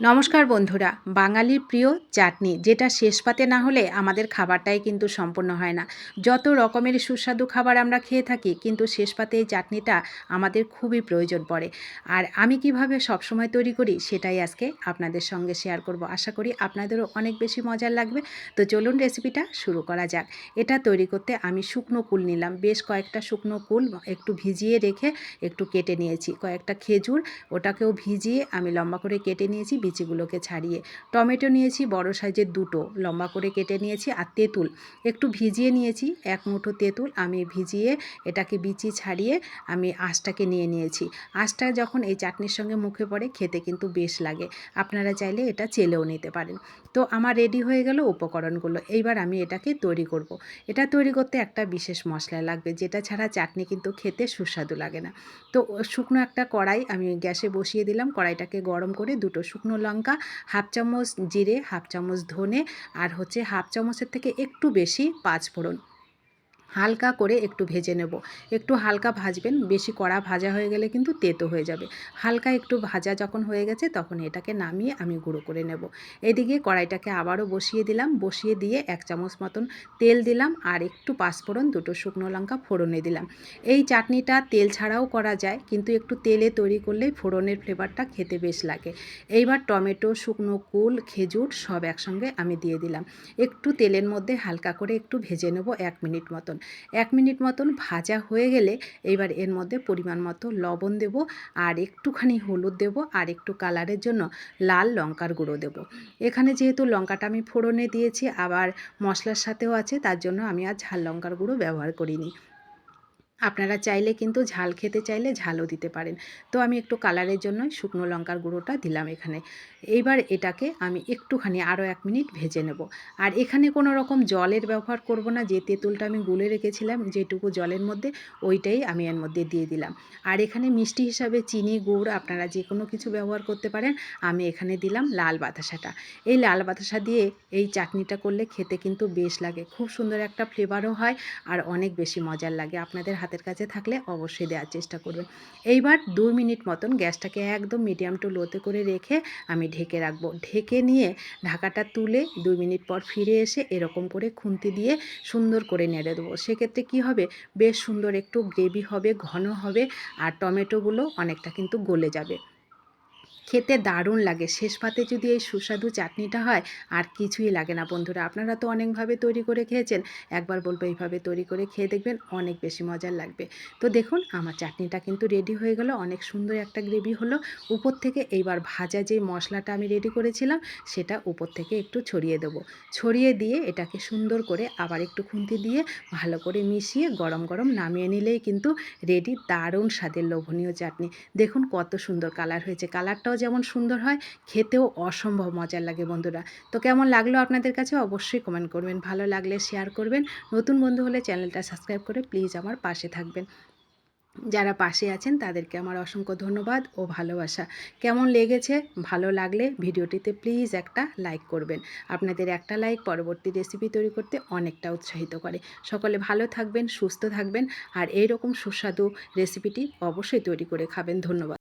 নমস্কার বন্ধুরা, বাঙালির প্রিয় চাটনি, যেটা শেষ পাতে না হলে আমাদের খাবারটাই কিন্তু সম্পূর্ণ হয় না। যত রকমের সুস্বাদু খাবার আমরা খেয়ে থাকি, কিন্তু শেষ পাতে এই চাটনিটা আমাদের খুবই প্রয়োজন পড়ে। আর আমি কীভাবে সবসময় তৈরি করি, সেটাই আজকে আপনাদের সঙ্গে শেয়ার করব। আশা করি আপনাদেরও অনেক বেশি মজার লাগবে। তো চলুন রেসিপিটা শুরু করা যাক। এটা তৈরি করতে আমি শুকনো কুল নিলাম। বেশ কয়েকটা শুকনো কুল একটু ভিজিয়ে রেখে একটু কেটে নিয়েছি। কয়েকটা খেজুর, ওটাকেও ভিজিয়ে আমি লম্বা করে কেটে নিয়েছি। বিচিগুলোকে ছাড়িয়ে। টমেটো নিয়েছি বড় সাইজের দুটো, লম্বা করে কেটে নিয়েছি আর তেঁতুল। একটু ভিজিয়ে নিয়েছি, এক মুঠো তেঁতুল আমি ভিজিয়ে এটাকে বিচি ছাড়িয়ে আমি আঁশটাকে নিয়ে নিয়েছি। আঁশটা যখন এই চাটনির সঙ্গে মুখে পড়ে খেতে কিন্তু বেশ লাগে, আপনারা চাইলে এটা চেলেও নিতে পারেন। তো আমার রেডি হয়ে গেল উপকরণগুলো, এইবার আমি এটাকে তৈরি করব। এটা তৈরি করতে একটা বিশেষ মশলা লাগবে, যেটা ছাড়া চাটনি কিন্তু খেতে সুস্বাদু লাগে না। তো শুকনো একটা কড়াই আমি গ্যাসে বসিয়ে দিলাম, কড়াইটাকে গরম করে দুটো শুকনো লঙ্কা, হাফ চামচ জিরে, হাফ চামচ ধনে, আর হচ্ছে হাফ চামচের থেকে একটু বেশি পাঁচ ফোড়ন হালকা করে একটু ভেজে নেব। একটু হালকা ভাজবেন, বেশি কড়া ভাজা হয়ে গেলে কিন্তু তেতো হয়ে যাবে। হালকা একটু ভাজা যখন হয়ে গেছে তখন এটাকে নামিয়ে আমি গুঁড়ো করে নেব। এদিকে কড়াইটাকে আবারও বসিয়ে দিলাম। বসিয়ে দিয়ে এক চামচ মতন তেল দিলাম আর একটু পাঁচফোড়ন, দুটো শুকনো লঙ্কা ফোড়নে দিলাম। এই চাটনিটা তেল ছাড়াও করা যায়, কিন্তু একটু তেলে তৈরি করলেই ফোড়নের ফ্লেভারটা খেতে বেশ লাগে। এইবার টমেটো, শুকনো কুল, খেজুর সব একসঙ্গে আমি দিয়ে দিলাম। একটু তেলের মধ্যে হালকা করে একটু ভেজে নেব এক মিনিট মতন। এক মিনিট মতন ভাজা হয়ে গেলে এবার এর মধ্যে পরিমাণ মতো লবণ দেব আর একটুখানি হলুদ দেব আর একটু কালারের জন্য লাল লঙ্কার গুঁড়ো দেব। এখানে যেহেতু লঙ্কাটা আমি ফোড়নে দিয়েছি, আবার মশলার সাথেও আছে, তার জন্য আমি আর ঝাল লঙ্কার গুঁড়ো ব্যবহার করিনি। আপনারা চাইলে কিন্তু ঝাল খেতে চাইলে ঝালও দিতে পারেন। তো আমি একটু কালারের জন্য শুকনো লঙ্কার গুঁড়োটা দিলাম এখানে। এইবার এটাকে আমি একটুখানি আরও এক মিনিট ভেজে নেব। আর এখানে কোনো রকম জলের ব্যবহার করব না, যে তেঁতুলটা আমি গুলে রেখেছিলাম, যেটুকু জলের মধ্যে, ওইটাই আমি এর মধ্যে দিয়ে দিলাম। আর এখানে মিষ্টি হিসাবে চিনি, গুড়, আপনারা যে কোনো কিছু ব্যবহার করতে পারেন, আমি এখানে দিলাম লাল বাতাসাটা। এই লাল বাতাসা দিয়ে এই চাটনিটা করলে খেতে কিন্তু বেশ লাগে, খুব সুন্দর একটা ফ্লেভারও হয় আর অনেক বেশি মজার লাগে। আপনাদের হাতের কাছে থাকলে অবশ্যই দেওয়ার চেষ্টা করবেন। এইবার দুই মিনিট মতন গ্যাসটাকে একদম মিডিয়াম টু লোতে করে রেখে আমি ঢেকে রাখব। ঢেকে নিয়ে ঢাকাটা তুলে দুই মিনিট পর ফিরে এসে এরকম করে খুন্তি দিয়ে সুন্দর করে নেড়ে দেবো। সেক্ষেত্রে কি হবে? বেশ সুন্দর একটু গ্রেভি হবে, ঘন হবে, আর টমেটোগুলো অনেকটা কিন্তু গলে যাবে। খেতে দারুণ লাগে। শেষ পাতে যদি এই সুস্বাদু চাটনিটা হয়, আর কিছুই লাগে না বন্ধুরা। আপনারা তো অনেকভাবে তৈরি করে খেয়েছেন। একবার বলব এইভাবে তৈরি করে খেয়ে দেখবেন অনেক বেশি মজার লাগবে। তো দেখুন, আমার চাটনিটা কিন্তু রেডি হয়ে গেল। অনেক সুন্দর একটা গ্রেভি হলো। উপর থেকে এইবার ভাজা যে মশলাটা আমি রেডি করেছিলাম, সেটা উপর থেকে একটু ছড়িয়ে দেবো। ছড়িয়ে দিয়ে এটাকে সুন্দর করে আবার একটু খুন্তি দিয়ে ভালো করে মিশিয়ে গরম গরম নামিয়ে নিলেই কিন্তু রেডি দারুণ স্বাদের লোভনীয় চাটনি। দেখুন কত সুন্দর কালার হয়েছে। কালারটাও যেমন সুন্দর হয়, খেতেও অসম্ভব মজার লাগে বন্ধুরা। তো কেমন লাগল আপনাদের কাছে? অবশ্যই কমেন্ট করবেন। ভালো লাগলে শেয়ার করবেন। নতুন বন্ধু হলে চ্যানেলটা সাবস্ক্রাইব করে প্লিজ আমার পাশে থাকবেন। যারা পাশে আছেন, তাদেরকে আমার অসংখ্য ধন্যবাদ ও ভালোবাসা। কেমন লেগেছে? ভালো লাগলে ভিডিওটিতে প্লিজ একটা লাইক করবেন। আপনাদের একটা লাইক পরবর্তী রেসিপি তৈরি করতে অনেকটা উৎসাহিত করে। সকলে ভালো থাকবেন, সুস্থ থাকবেন, আর এই রকম সুস্বাদু রেসিপিটি অবশ্যই তৈরি করে খাবেন। ধন্যবাদ।